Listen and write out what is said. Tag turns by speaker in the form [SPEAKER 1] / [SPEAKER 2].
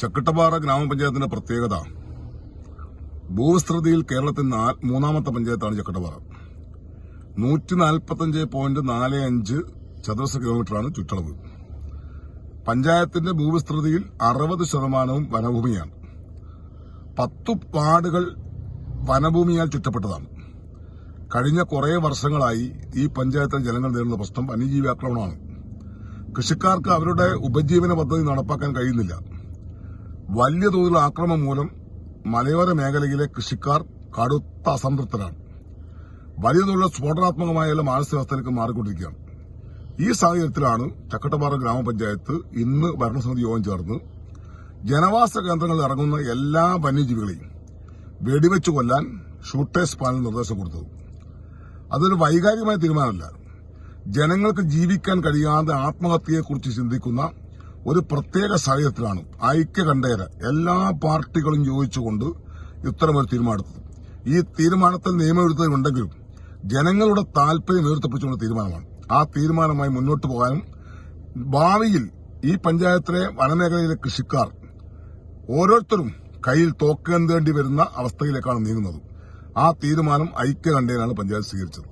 [SPEAKER 1] ചക്കിട്ടപ്പാറ ഗ്രാമപഞ്ചായത്തിന്റെ പ്രത്യേകത. ഭൂവിസ്തൃതിയിൽ കേരളത്തിൽ മൂന്നാമത്തെ പഞ്ചായത്താണ് ചക്കട്ടപ്പാറ. നൂറ്റി നാൽപ്പത്തഞ്ച് പോയിന്റ് നാല് അഞ്ച് ചതുരശ്ര കിലോമീറ്ററാണ് ചുറ്റളവ്. പഞ്ചായത്തിന്റെ ഭൂവിസ്തൃതിയിൽ അറുപത് ശതമാനവും വനഭൂമിയാണ്. പത്തു പാടുകൾ വനഭൂമിയാൽ ചുറ്റപ്പെട്ടതാണ്. കഴിഞ്ഞ കുറേ വർഷങ്ങളായി ഈ പഞ്ചായത്തിലെ ജനങ്ങൾ നേരിടുന്ന പ്രശ്നം വന്യജീവി ആക്രമണമാണ്. കൃഷിക്കാർക്ക് അവരുടെ ഉപജീവന പദ്ധതി നടപ്പാക്കാൻ കഴിയുന്നില്ല. വലിയ തോതിലുള്ള ആക്രമണം മൂലം മലയോര മേഖലയിലെ കൃഷിക്കാർ കടുത്ത അസംതൃപ്തരാണ്. വലിയ തോതിലുള്ള സ്ഫോടനാത്മകമായ മാനസികാവസ്ഥയിലേക്ക് മാറിക്കൊണ്ടിരിക്കുകയാണ്. ഈ സാഹചര്യത്തിലാണ് ചക്കട്ടപ്പാറ ഗ്രാമപഞ്ചായത്ത് ഇന്ന് ഭരണസമിതി യോഗം ചേർന്ന് ജനവാസ കേന്ദ്രങ്ങളിൽ ഇറങ്ങുന്ന എല്ലാ വന്യജീവികളെയും വെടിവെച്ച് കൊല്ലാൻ ഷൂട്ടേഴ്സ് പാനൽ നിർദ്ദേശം കൊടുത്തത് അതൊരു വൈകാരികമായ തീരുമാനമല്ല. ജനങ്ങൾക്ക് ജീവിക്കാൻ കഴിയാതെ ആത്മഹത്യയെക്കുറിച്ച് ചിന്തിക്കുന്ന ഒരു പ്രത്യേക സാഹചര്യത്തിലാണ് ഐക്യ കണ്ടേര എല്ലാ പാർട്ടികളും യോജിച്ചുകൊണ്ട് ഇത്തരമൊരു തീരുമാനമെടുത്തത്. ഈ തീരുമാനത്തിൽ നിയമവിരുദ്ധതയുണ്ടെങ്കിലും ജനങ്ങളുടെ താല്പര്യം ഉയർത്തിപ്പിടിച്ചുകൊണ്ട് തീരുമാനമാണ്. ആ തീരുമാനമായി മുന്നോട്ട് പോകാനും ഭാവിയിൽ ഈ പഞ്ചായത്തിലെ വനമേഖലയിലെ കൃഷിക്കാർ ഓരോരുത്തരും കയ്യിൽ തോക്കേന്തേണ്ടി വരുന്ന അവസ്ഥയിലേക്കാണ് നീങ്ങുന്നത്. ആ തീരുമാനം ഐക്യ കണ്ടേനാണ് പഞ്ചായത്ത് സ്വീകരിച്ചത്.